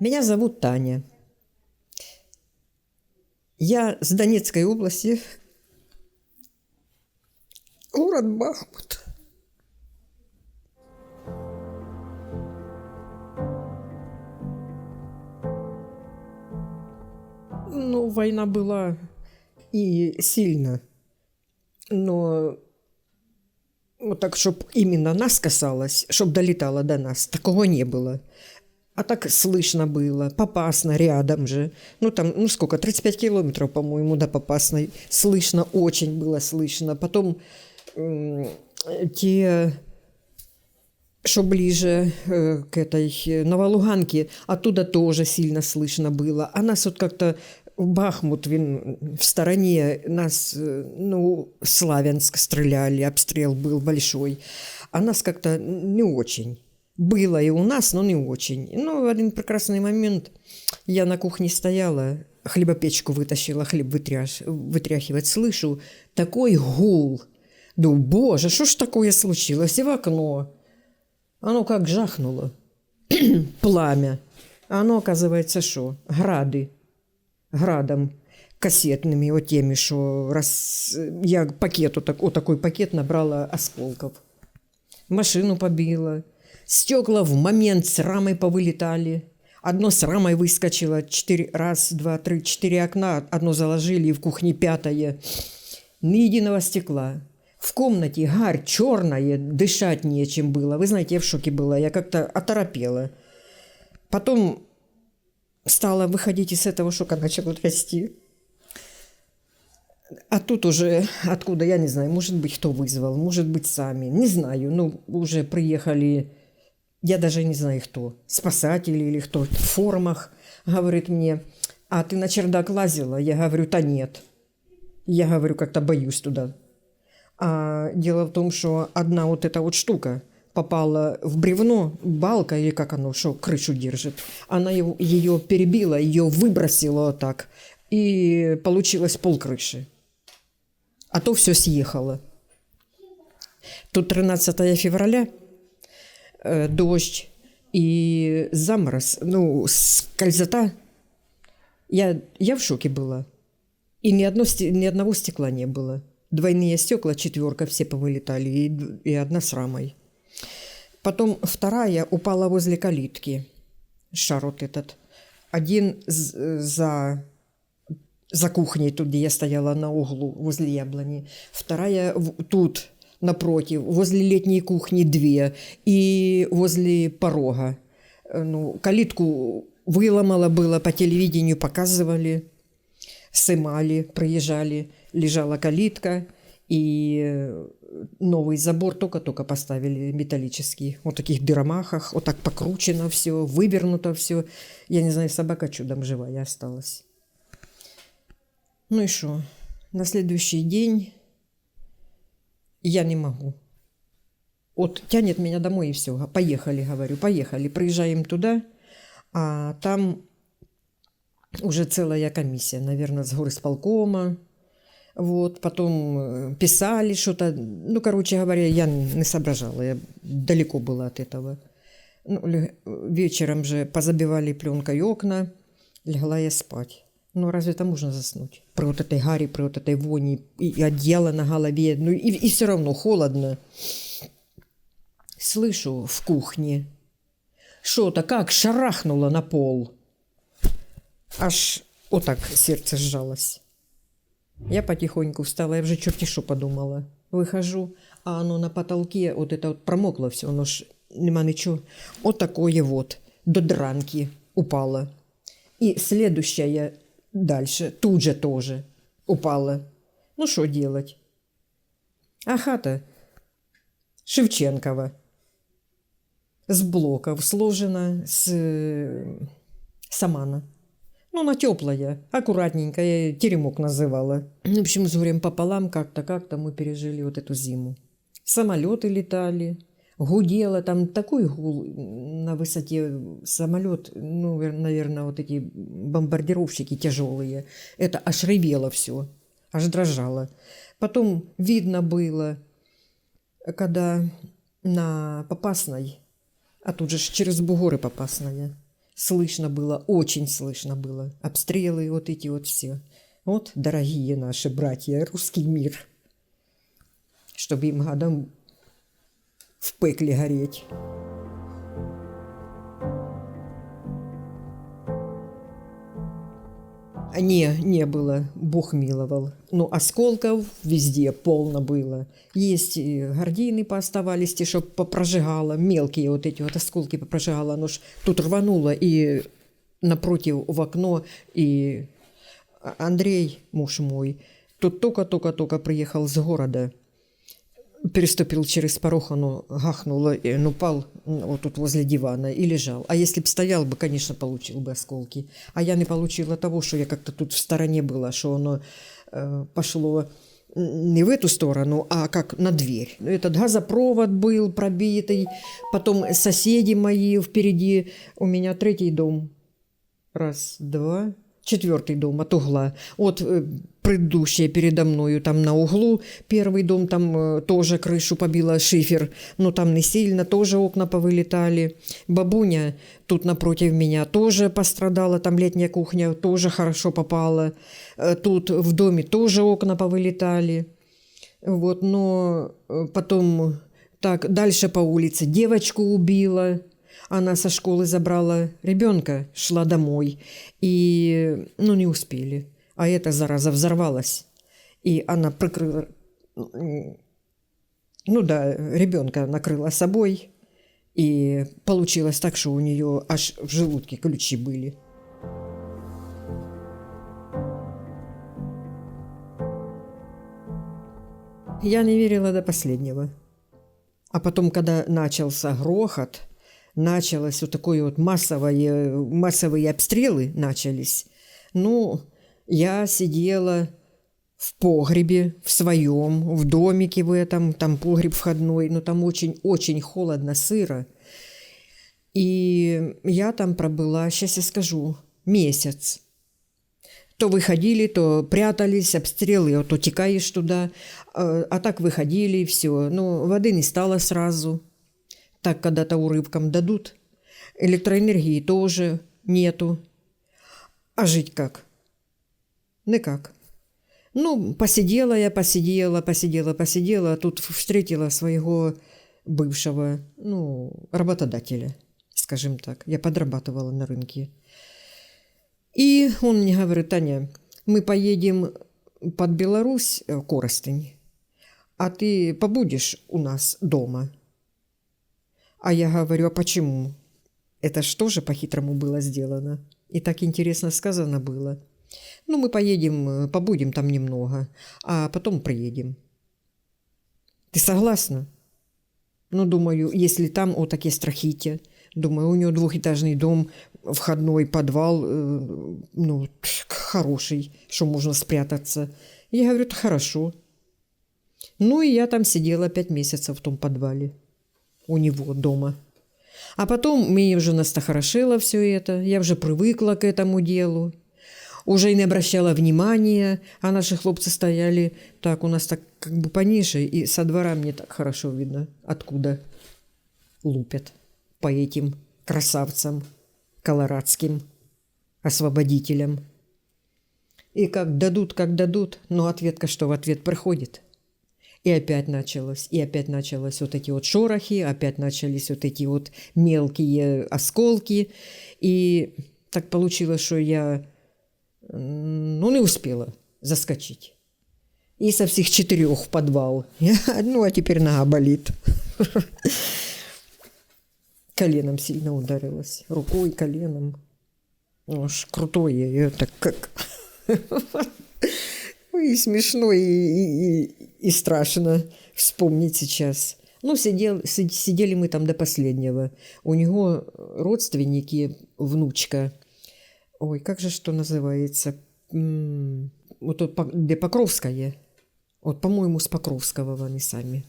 Меня зовут Таня. Я с Донецкой области, город Бахмут. Ну, война была и сильно, но вот так, чтобы именно нас касалось, чтобы долетало до нас, такого не было. А так слышно было, Попасно рядом же. Ну, там, ну сколько, 35 километров, по-моему, до Попасной. Слышно, очень было слышно. Потом те, что ближе э, к этой Новолуганке, оттуда тоже сильно слышно было. А нас вот как-то Бахмут, він в стороне, нас, э, ну, Славянск стреляли, обстрел был большой. А нас как-то не очень. Было и у нас, но не очень. Ну, один прекрасный момент я на кухне стояла, хлебопечку вытащила, хлеб вытряж, вытряхивать, слышу такой гул. Думаю, боже, что ж такое случилось? И в окно. Оно как жахнуло. Пламя. А оно, оказывается, что? Грады. Градом кассетными, вот теми, что раз... я пакет, вот, так, вот такой пакет набрала осколков. Машину побила. Стекла в момент с рамой повылетали. Одно с рамой выскочило. Четыре, раз, два, три, четыре окна. Одно заложили, и в кухне пятое. Ни единого стекла. В комнате гарь черная, дышать нечем было. Вы знаете, я в шоке была. Я как-то оторопела. Потом стала выходить из этого шока, начала расти. А тут уже, откуда, я не знаю, может быть, кто вызвал, может быть, сами, не знаю. Ну, уже приехали я даже не знаю кто, спасатели или кто, в формах, говорит мне, а ты на чердак лазила? Я говорю, да нет. Я говорю, как-то боюсь туда. А дело в том, что одна вот эта вот штука попала в бревно, балка или как оно, что крышу держит. Она его, ее перебила, ее выбросила так. И получилось пол крыши. А то все съехало. Тут 13 февраля – дождь и заморозь, ну, скользота. Я, я в шоке была. И ни, одно, ни одного стекла не было. Двойные стекла, четверка, все повылетали, и, и одна с рамой. Потом вторая упала возле калитки. Шар вот этот. Один за, за кухней, тут, где я стояла на углу, возле яблони. Вторая тут, напротив, возле летней кухни две и возле порога. Ну, калитку выломала было, по телевидению показывали, сымали, проезжали, лежала калитка, и новый забор только-только поставили металлический. Вот таких дыромахах, вот так покручено все, вывернуто все. Я не знаю, собака чудом живая осталась. Ну и что? На следующий день я не могу. Вот тянет меня домой и все. Поехали, говорю, поехали. Приезжаем туда, а там уже целая комиссия, наверное, с горисполкома. Вот, потом э, писали что-то. Ну, короче говоря, я не соображала, я далеко была от этого. Ну, вечером же позабивали пленкой окна, легла я спать. Ну, разве там можно заснуть? При вот этой гаре, при вот этой вони, и одеяло на голове, ну и, и все равно холодно. Слышу в кухне, что-то как шарахнуло на пол. Аж вот так сердце сжалось. Я потихоньку встала, я уже черти что подумала. Выхожу, а оно на потолке, вот это вот промокло все, оно ж нема ничего. Вот такое вот, до дранки упало. И следующая Дальше тут же тоже упала. Ну, что делать? А хата Шевченкова с блоков сложена, с самана. Ну, она теплая, аккуратненькая, теремок называла. В общем, с горем пополам как-то, как-то мы пережили вот эту зиму. Самолеты летали, гудело, там такой гул на высоте самолет, ну, наверное, вот эти бомбардировщики тяжелые, это аж ревело все, аж дрожало. Потом видно было, когда на Попасной, а тут же через бугоры Попасная, Слышно было, очень слышно было. Обстрелы вот эти вот все. Вот, дорогие наши братья, русский мир. Чтобы им гадам в пекле гореть. Не, не было, Бог миловал. Ну, осколков везде полно было. Есть и гордины пооставались, те, что попрожигало, мелкие вот эти вот осколки попрожигало. Оно ж тут рвануло и напротив в окно, и Андрей, муж мой, тут только-только-только приехал с города – переступил через порог, оно гахнуло, и он упал вот тут возле дивана и лежал. А если бы стоял бы, конечно, получил бы осколки. А я не получила того, что я как-то тут в стороне была, что оно э, пошло не в эту сторону, а как на дверь. Этот газопровод был пробитый, потом соседи мои впереди, у меня третий дом. Раз, два, четвертый дом от угла. Вот э, предыдущая передо мною, там на углу первый дом, там э, тоже крышу побила шифер, но там не сильно, тоже окна повылетали. Бабуня тут напротив меня тоже пострадала, там летняя кухня тоже хорошо попала. Э, тут в доме тоже окна повылетали. Вот, но потом так дальше по улице девочку убила. Она со школы забрала ребенка, шла домой, и, ну, не успели. А эта зараза взорвалась, и она прикрыла, ну да, ребенка накрыла собой, и получилось так, что у нее аж в желудке ключи были. Я не верила до последнего. А потом, когда начался грохот, началось вот такое вот массовое, массовые обстрелы начались. Ну, я сидела в погребе, в своем, в домике в этом, там погреб входной, но там очень-очень холодно, сыро. И я там пробыла, сейчас я скажу, месяц. То выходили, то прятались, обстрелы, вот утекаешь туда, а, а так выходили и все. Ну, воды не стало сразу – так когда-то урывком дадут. Электроэнергии тоже нету. А жить как? Никак. Ну, посидела я, посидела, посидела, посидела, а тут встретила своего бывшего, ну, работодателя, скажем так. Я подрабатывала на рынке. И он мне говорит, Таня, мы поедем под Беларусь, э, Коростень, а ты побудешь у нас дома – а я говорю, а почему? Это что же по-хитрому было сделано? И так интересно сказано было. Ну, мы поедем, э, побудем там немного, а потом приедем. Ты согласна? Ну, думаю, если там о такие страхите, думаю, у него двухэтажный дом, входной подвал, э, ну, хороший, что можно спрятаться. Я говорю, это хорошо. Ну, и я там сидела пять месяцев в том подвале у него дома. А потом мне уже настохорошило все это, я уже привыкла к этому делу, уже и не обращала внимания, а наши хлопцы стояли так, у нас так как бы пониже, и со двора мне так хорошо видно, откуда лупят по этим красавцам колорадским освободителям. И как дадут, как дадут, но ответка что в ответ приходит – и опять началось, и опять началось вот эти вот шорохи, опять начались вот эти вот мелкие осколки. И так получилось, что я, ну, не успела заскочить. И со всех четырех в подвал. ну, а теперь нога болит. Коленом сильно ударилась. Рукой, коленом. Аж крутое. Это как... И смешно, и, и, и страшно вспомнить сейчас. Ну, сидел, сидели мы там до последнего. У него родственники, внучка. Ой, как же что называется? Вот тут, где Покровская. Вот, по-моему, с Покровского они сами.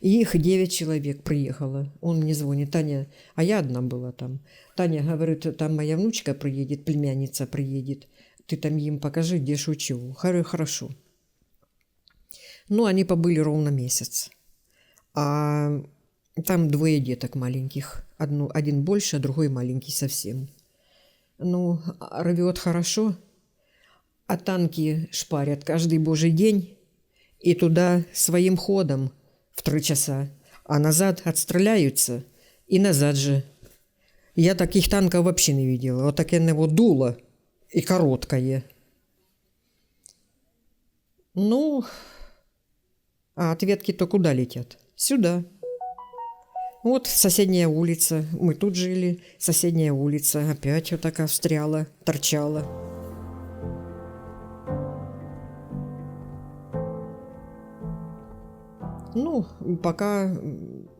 И их девять человек приехало. Он мне звонит, Таня, а я одна была там. Таня говорит, там моя внучка приедет, племянница приедет ты там им покажи, где шучу. Хорошо. Ну, они побыли ровно месяц. А там двое деток маленьких. Одну, один больше, а другой маленький совсем. Ну, рвет хорошо, а танки шпарят каждый божий день и туда своим ходом в три часа, а назад отстреляются и назад же. Я таких танков вообще не видела. Вот таке него дуло и короткое. Ну, а ответки-то куда летят? Сюда. Вот соседняя улица. Мы тут жили. Соседняя улица. Опять вот такая встряла, торчала. Ну, пока,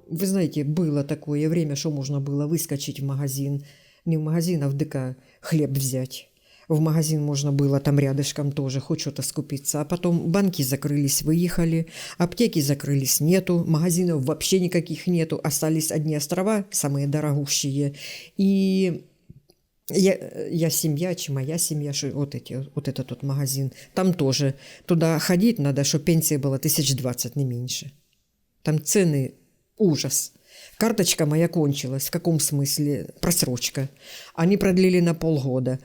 вы знаете, было такое время, что можно было выскочить в магазин. Не в магазин, а в ДК хлеб взять. В магазин можно было там рядышком тоже хоть что-то скупиться. А потом банки закрылись, выехали, аптеки закрылись, нету, магазинов вообще никаких нету, остались одни острова, самые дорогущие. И я, я семья, чи моя семья, что вот, эти, вот этот вот магазин, там тоже. Туда ходить надо, чтобы пенсия была тысяч двадцать, не меньше. Там цены ужас. Карточка моя кончилась. В каком смысле? Просрочка. Они продлили на полгода.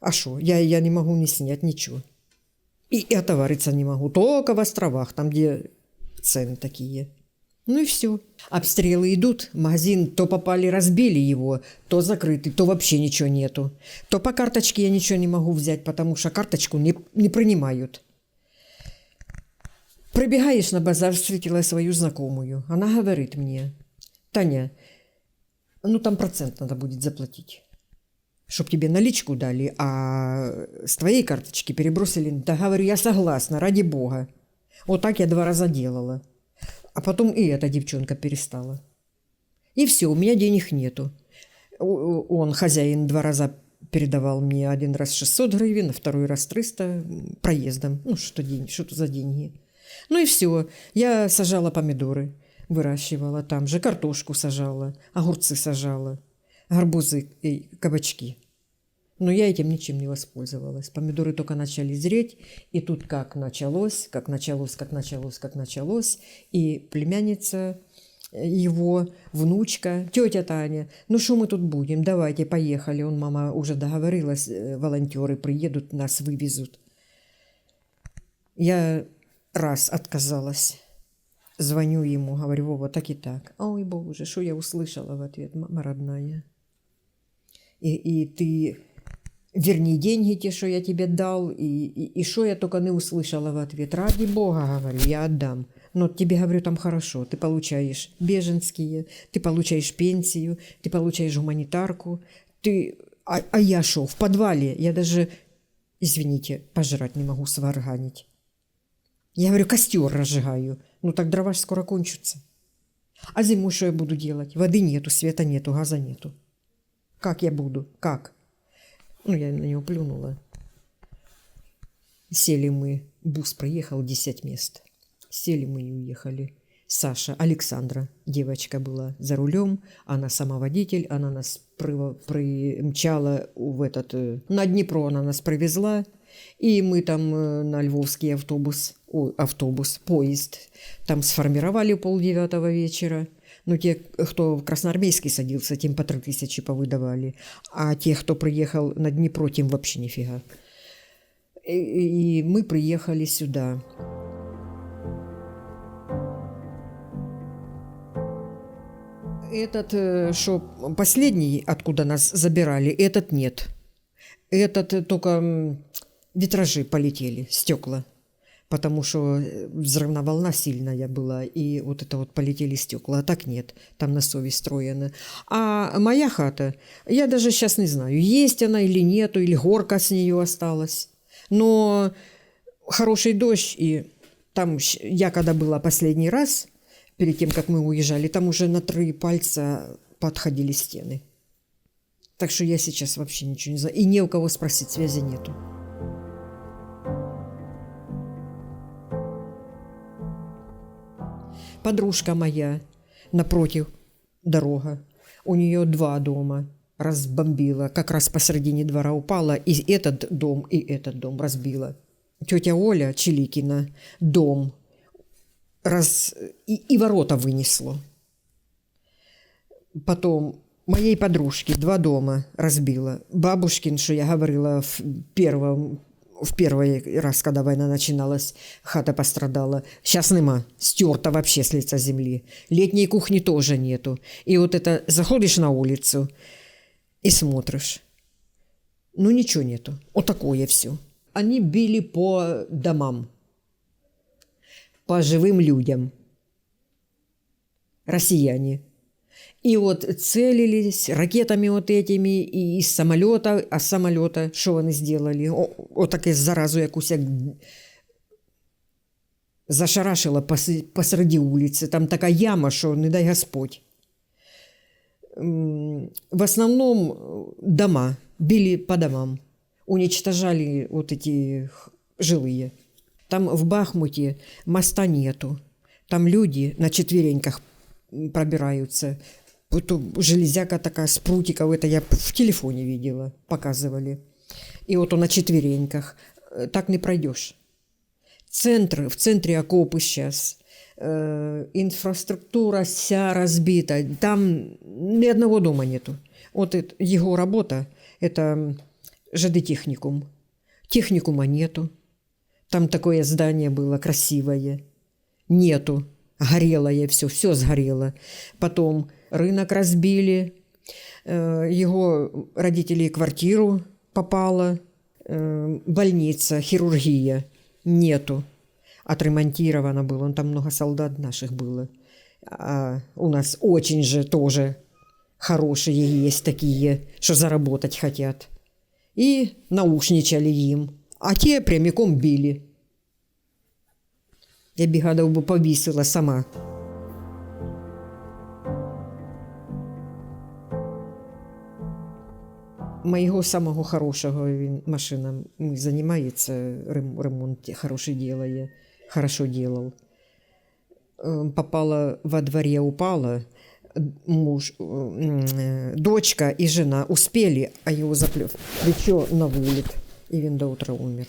А что? Я, я не могу не снять ничего. И, и отовариться не могу. Только в островах, там, где цены такие. Ну и все. Обстрелы идут, магазин то попали, разбили его, то закрытый, то вообще ничего нету. То по карточке я ничего не могу взять, потому что карточку не, не принимают. Прибегаешь на базар, встретила свою знакомую. Она говорит мне, Таня, ну там процент надо будет заплатить чтобы тебе наличку дали, а с твоей карточки перебросили. Да, говорю, я согласна, ради бога. Вот так я два раза делала. А потом и эта девчонка перестала. И все, у меня денег нету. Он, хозяин, два раза передавал мне один раз 600 гривен, а второй раз 300 проездом. Ну, что, день, что то за деньги. Ну и все. Я сажала помидоры, выращивала там же, картошку сажала, огурцы сажала гарбузы и кабачки. Но я этим ничем не воспользовалась. Помидоры только начали зреть, и тут как началось, как началось, как началось, как началось. И племянница его, внучка, тетя Таня, ну что мы тут будем, давайте, поехали. Он, мама, уже договорилась, э, волонтеры приедут, нас вывезут. Я раз отказалась. Звоню ему, говорю, Вова, так и так. Ой, боже, что я услышала в ответ, мама родная и, и ты верни деньги те, что я тебе дал, и, и, и что я только не услышала в ответ. Ради Бога, говорю, я отдам. Но тебе, говорю, там хорошо. Ты получаешь беженские, ты получаешь пенсию, ты получаешь гуманитарку. Ты... А, а я что, в подвале? Я даже, извините, пожрать не могу сварганить. Я говорю, костер разжигаю. Ну так дрова скоро кончатся. А зимой что я буду делать? Воды нету, света нету, газа нету. Как я буду? Как? Ну, я на него плюнула. Сели мы. Бус проехал 10 мест. Сели мы и уехали. Саша, Александра, девочка была за рулем, она сама водитель, она нас при, примчала в этот, э, на Днепро она нас привезла, и мы там э, на львовский автобус, ой, автобус, поезд, там сформировали полдевятого вечера – ну, те, кто в Красноармейский садился, тем по три тысячи повыдавали. А те, кто приехал на Днепро, тем вообще нифига. И, и мы приехали сюда. Этот, э, что последний, откуда нас забирали, этот нет. Этот э, только витражи полетели, стекла потому что э, взрывная волна сильная была, и вот это вот полетели стекла, а так нет, там на совесть строено. А моя хата, я даже сейчас не знаю, есть она или нету, или горка с нее осталась. Но хороший дождь, и там я когда была последний раз, перед тем, как мы уезжали, там уже на три пальца подходили стены. Так что я сейчас вообще ничего не знаю. И не у кого спросить, связи нету. Подружка моя напротив дорога. У нее два дома разбомбила. Как раз посредине двора упала. И этот дом, и этот дом разбила. Тетя Оля Челикина дом раз... и, и ворота вынесло. Потом моей подружки два дома разбила. Бабушкин, что я говорила в первом в первый раз, когда война начиналась, хата пострадала. Сейчас нема. Стерта вообще с лица земли. Летней кухни тоже нету. И вот это заходишь на улицу и смотришь. Ну, ничего нету. Вот такое все. Они били по домам, по живым людям. Россияне. И вот целились ракетами вот этими и из самолета, а самолета что они сделали? О, отаке заразу якусь як зашарашила пос, посреди улицы. Там такая яма, что не дай Господь. В основном дома, били по домам, уничтожали вот эти жилые. Там в Бахмуте моста нету. Там люди на четвереньках пробираются железяка такая с прутиков, это я в телефоне видела, показывали. И вот он на четвереньках. Э, так не пройдешь. Центр, в центре окопы сейчас. Э, инфраструктура вся разбита. Там ни одного дома нету. Вот это, его работа – это ЖД-техникум. Техникума нету. Там такое здание было красивое. Нету. Горелое все, все сгорело. Потом рынок разбили, э, его родители квартиру попала, э, больница, хирургия нету. Отремонтировано было, он там много солдат наших было. А у нас очень же тоже хорошие есть такие, что заработать хотят. И наушничали им, а те прямиком били. Я б гадав би повісила сама. моего самого хорошего він машинам занимается ремонт хороший делает хорошо делал попала во дворе упала муж дочка и жена успели а его заплев плечо на вылет и він до утра умер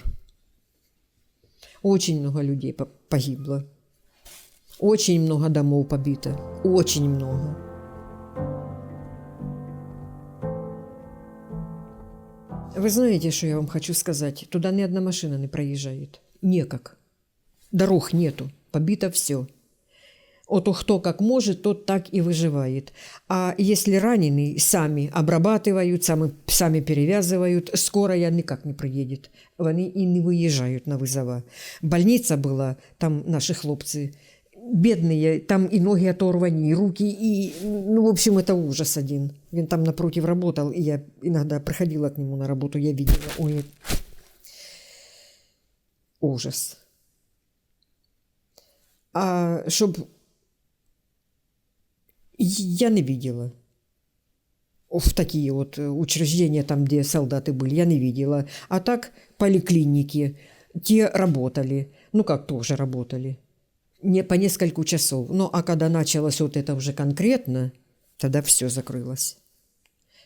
очень много людей погибло очень много домов побито очень много Вы знаете, что я вам хочу сказать? Туда ни одна машина не проезжает. Некак. Дорог нету. Побито все. Вот кто как может, тот так и выживает. А если раненый, сами обрабатывают, сами, сами перевязывают, скорая никак не приедет. Они и не выезжают на вызова. Больница была, там наши хлопцы – бедные, там и ноги оторваны, и руки, и, ну, в общем, это ужас один. Он там напротив работал, и я иногда проходила к нему на работу, я видела, ой, ужас. А чтоб я не видела в такие вот учреждения, там, где солдаты были, я не видела. А так поликлиники, те работали. Ну, как тоже работали не по несколько часов. Ну, а когда началось вот это уже конкретно, тогда все закрылось.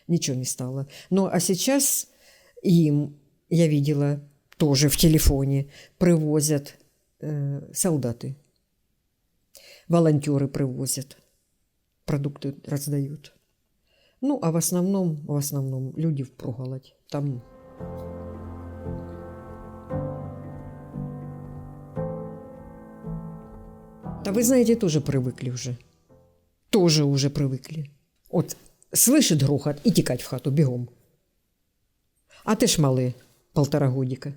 Ничего не стало. Ну, а сейчас им, я видела тоже в телефоне, привозят э, солдаты. Волонтеры привозят. Продукты раздают. Ну, а в основном, в основном люди в проголодь. Там Да вы знаете, тоже привыкли уже. Тоже уже привыкли. Вот слышит грохот и текать в хату бегом. А ты ж малый, полтора годика.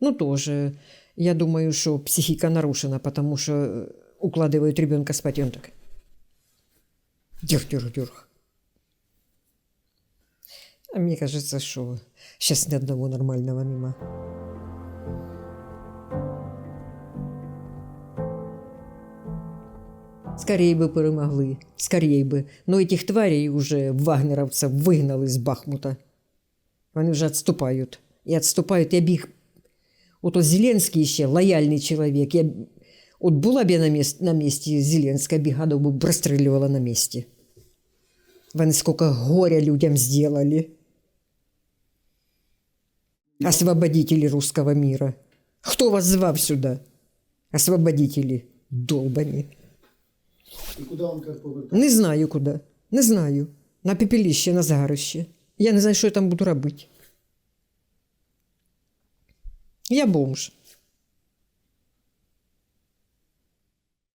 Ну, тоже, я думаю, что психика нарушена, потому что укладывают ребенка спать, он так. Дюрх-дюрх-дюрх. А мне кажется, что сейчас ни одного нормального мимо. Скорее бы перемогли, скорее бы. Но этих тварей уже вагнеровцев вигнали з Бахмута. Вони вже відступають. І відступають. Я б їх... Ото Зеленський ще лояльний чоловік. Я... От була б я на, міс... на місці Зеленська, б гадов би розстрілювала на місці. Вони скільки горя людям зробили. Освободители русского мира. Кто вас звав сюда? Освободители долбани. І куди вам як повертати? Не знаю куди. Не знаю. На пепелище, на згарище. Я не знаю, що я там буду робити. Я бомж.